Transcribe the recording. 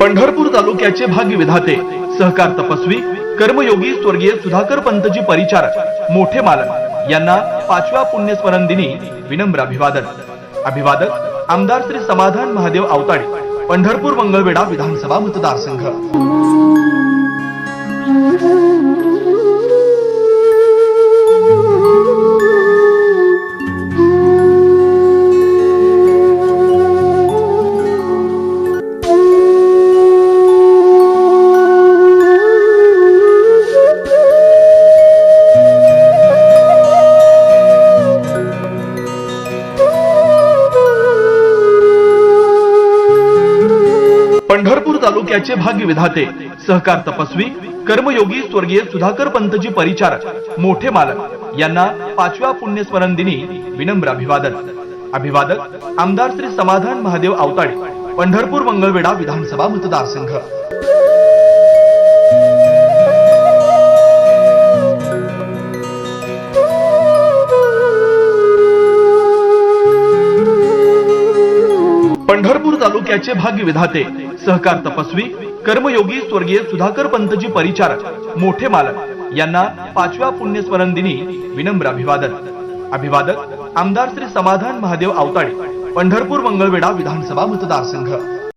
पंढरपूर तालुक्याचे भाग्य विधाते सहकार तपस्वी कर्मयोगी स्वर्गीय सुधाकर पंतजी परिचारक मोठे मालक यांना पाचव्या पुण्यस्मरण दिनी विनम्र अभिवादन. अभिवादक आमदार श्री समाधान महादेव आवताडे पंढरपूर मंगळवेढा विधानसभा मतदारसंघ. पंढरपूर तालुक्याचे भाग्य विधाते सहकार तपस्वी कर्मयोगी स्वर्गीय सुधाकर पंतजी परिचारक मोठे मालक यांना पाचव्या पुण्यस्मरण दिनी विनम्र अभिवादन. अभिवादक आमदार श्री समाधान महादेव आवताडे पंढरपूर मंगळवेढा विधानसभा मतदारसंघ. पंढरपूर तालुक्याचे भाग्य विधाते सहकार तपस्वी कर्मयोगी स्वर्गीय सुधाकर पंतजी परिचारक मोठे मालक यांना पाचव्या पुण्यस्मरण दिनी विनम्र अभिवादन. अभिवादक आमदार श्री समाधान महादेव आवताडे पंढरपूर मंगळवेढा विधानसभा मतदारसंघ.